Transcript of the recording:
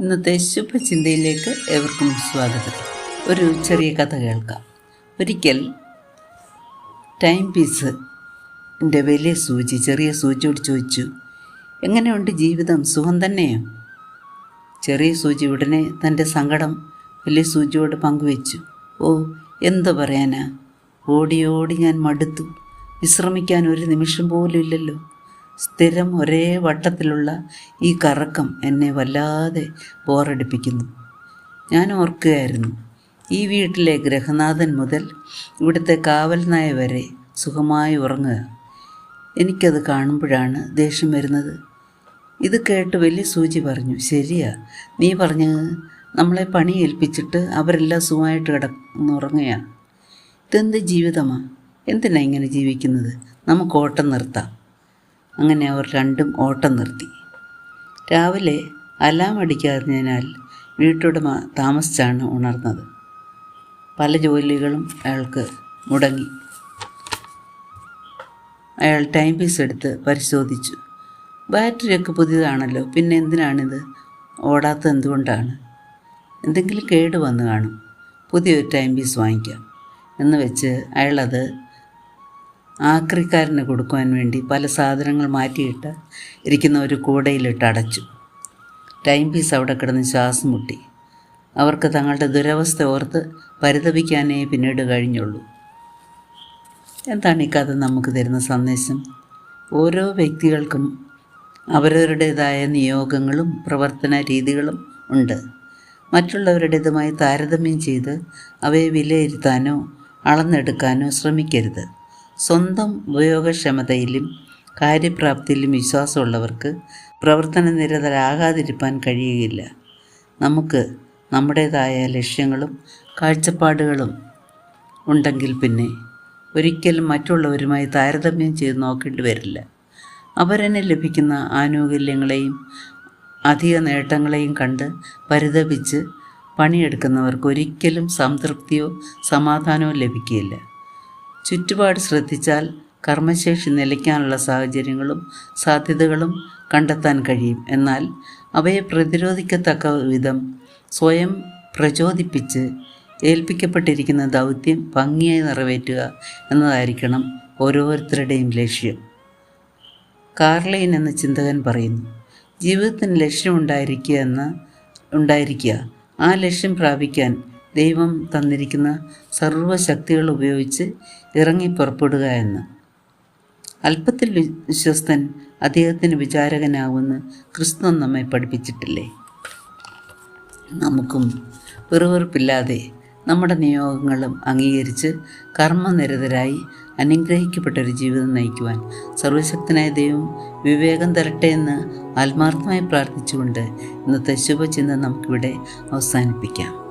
ഇന്നത്തെ ശുഭചിന്തയിലേക്ക് ഏവർക്കും സ്വാഗതം. ഒരു ചെറിയ കഥ കേൾക്കാം. ഒരിക്കൽ ടൈം പീസ് എന്റെ വലിയ സൂചി ചെറിയ സൂചിയോട് ചോദിച്ചു എങ്ങനെയുണ്ട് ജീവിതം? സുഖം തന്നെയോ? ചെറിയ സൂചി ഉടനെ തന്റെ സങ്കടം വലിയ സൂചിയോട് പങ്കുവെച്ചു. ഓ എന്തു പറയാനാ? ഓടിയോടി ഓടി ഞാൻ മടുത്തു. വിശ്രമിക്കാൻ ഒരു നിമിഷം പോലും ഇല്ലല്ലോ. സ്ഥിരം ഒരേ വട്ടത്തിലുള്ള ഈ കറക്കം എന്നെ വല്ലാതെ ബോറടിപ്പിക്കുന്നു. ഞാൻ ഓർക്കുകയായിരുന്നു ഈ വീട്ടിലെ ഗ്രഹനാഥൻ മുതൽ ഇവിടുത്തെ കാവൽ നായ വരെ സുഖമായി ഉറങ്ങുക. എനിക്കത് കാണുമ്പോഴാണ് ദേഷ്യം വരുന്നത്. ഇത് കേട്ട് വലിയ സൂചി പറഞ്ഞു ശരിയാ നീ പറഞ്ഞ് നമ്മളെ പണി ഏൽപ്പിച്ചിട്ട് അവരെല്ലാം സുഖമായിട്ട് കിടന്നുറങ്ങുക ഇതെന്ത് ജീവിതമാണ് എന്തിനാ ഇങ്ങനെ ജീവിക്കുന്നത്? നമുക്ക് ഓട്ടം നിർത്താം. അങ്ങനെ അവർ രണ്ടും ഓട്ടം നിർത്തി. രാവിലെ അലാം അടിക്കാതിനാൽ വീട്ടുടമ താമസിച്ചാണ് ഉണർന്നത്. പല ജോലികളും അയാൾക്ക് മുടങ്ങി. അയാൾ ടൈം പീസ് എടുത്ത് പരിശോധിച്ചു. ബാറ്ററിയൊക്കെ പുതിയതാണല്ലോ പിന്നെ എന്തിനാണിത്? ഓടാത്തത് എന്തുകൊണ്ടാണ്? എന്തെങ്കിലും കേട് വന്ന് കാണും. പുതിയൊരു ടൈം പീസ് വാങ്ങിക്കാം എന്ന് വെച്ച് അയാളത് ആക്രിക്കാരന് കൊടുക്കുവാൻ വേണ്ടി പല സാധനങ്ങൾ മാറ്റിയിട്ട് ഇരിക്കുന്ന ഒരു കൂടയിലിട്ട് അടച്ചു. ടൈം പീസ് അവിടെ കിടന്ന് ശ്വാസം മുട്ടി. അവർക്ക് തങ്ങളുടെ ദുരവസ്ഥ ഓർത്ത് പരിതപിക്കാനേ പിന്നീട് കഴിഞ്ഞുള്ളൂ. എന്താണ് ഈ കഥ നമുക്ക് തരുന്ന സന്ദേശം? ഓരോ വ്യക്തികൾക്കും അവരവരുടേതായ നിയോഗങ്ങളും പ്രവർത്തന രീതികളും ഉണ്ട്. മറ്റുള്ളവരുടേതുമായി താരതമ്യം ചെയ്ത് അവയെ വിലയിരുത്താനോ അളന്നെടുക്കാനോ ശ്രമിക്കരുത്. സ്വന്തം ഉപയോഗക്ഷമതയിലും കാര്യപ്രാപ്തിയിലും വിശ്വാസമുള്ളവർക്ക് പ്രവർത്തന നിരതരാകാതിരിക്കാൻ കഴിയുകയില്ല. നമുക്ക് നമ്മുടേതായ ലക്ഷ്യങ്ങളും കാഴ്ചപ്പാടുകളും ഉണ്ടെങ്കിൽ പിന്നെ ഒരിക്കലും മറ്റുള്ളവരുമായി താരതമ്യം ചെയ്ത് നോക്കേണ്ടി വരില്ല. അവരെന്നെ ലഭിക്കുന്ന ആനുകൂല്യങ്ങളെയും അധിക നേട്ടങ്ങളെയും കണ്ട് പരിതപിച്ച് പണിയെടുക്കുന്നവർക്ക് ഒരിക്കലും സംതൃപ്തിയോ സമാധാനമോ ലഭിക്കുകയില്ല. ചുറ്റുപാട് ശ്രദ്ധിച്ചാൽ കർമ്മശേഷി നിലയ്ക്കാനുള്ള സാഹചര്യങ്ങളും സാധ്യതകളും കണ്ടെത്താൻ കഴിയും. എന്നാൽ അവയെ പ്രതിരോധിക്കത്തക്ക വിധം സ്വയം പ്രചോദിപ്പിച്ച് ഏൽപ്പിക്കപ്പെട്ടിരിക്കുന്ന ദൗത്യം ഭംഗിയായി നിറവേറ്റുക എന്നതായിരിക്കണം ഓരോരുത്തരുടെയും ലക്ഷ്യം. കാർലൈൻ എന്ന ചിന്തകൻ പറയുന്നു ജീവിതത്തിന് ലക്ഷ്യമുണ്ടായിരിക്കുക എന്ന് ഉണ്ടായിരിക്കുക. ആ ലക്ഷ്യം പ്രാപിക്കാൻ ദൈവം തന്നിരിക്കുന്ന സർവശക്തികൾ ഉപയോഗിച്ച് ഇറങ്ങി പുറപ്പെടുക എന്ന്. അല്പത്തിൽ വിശ്വസ്തൻ അദ്ദേഹത്തിന് വിചാരകനാവുമെന്ന് ക്രിസ്തു നമ്മെ പഠിപ്പിച്ചിട്ടില്ലേ? നമുക്കും വെറുവെറുപ്പില്ലാതെ നമ്മുടെ നിയോഗങ്ങളും അംഗീകരിച്ച് കർമ്മനിരതരായി അനുഗ്രഹിക്കപ്പെട്ടൊരു ജീവിതം നയിക്കുവാൻ സർവശക്തനായ ദൈവം വിവേകം തരട്ടെ എന്ന് ആത്മാർത്ഥമായി പ്രാർത്ഥിച്ചുകൊണ്ട് ഇന്നത്തെ ശുഭചിന്ത നമുക്കിവിടെ അവസാനിപ്പിക്കാം.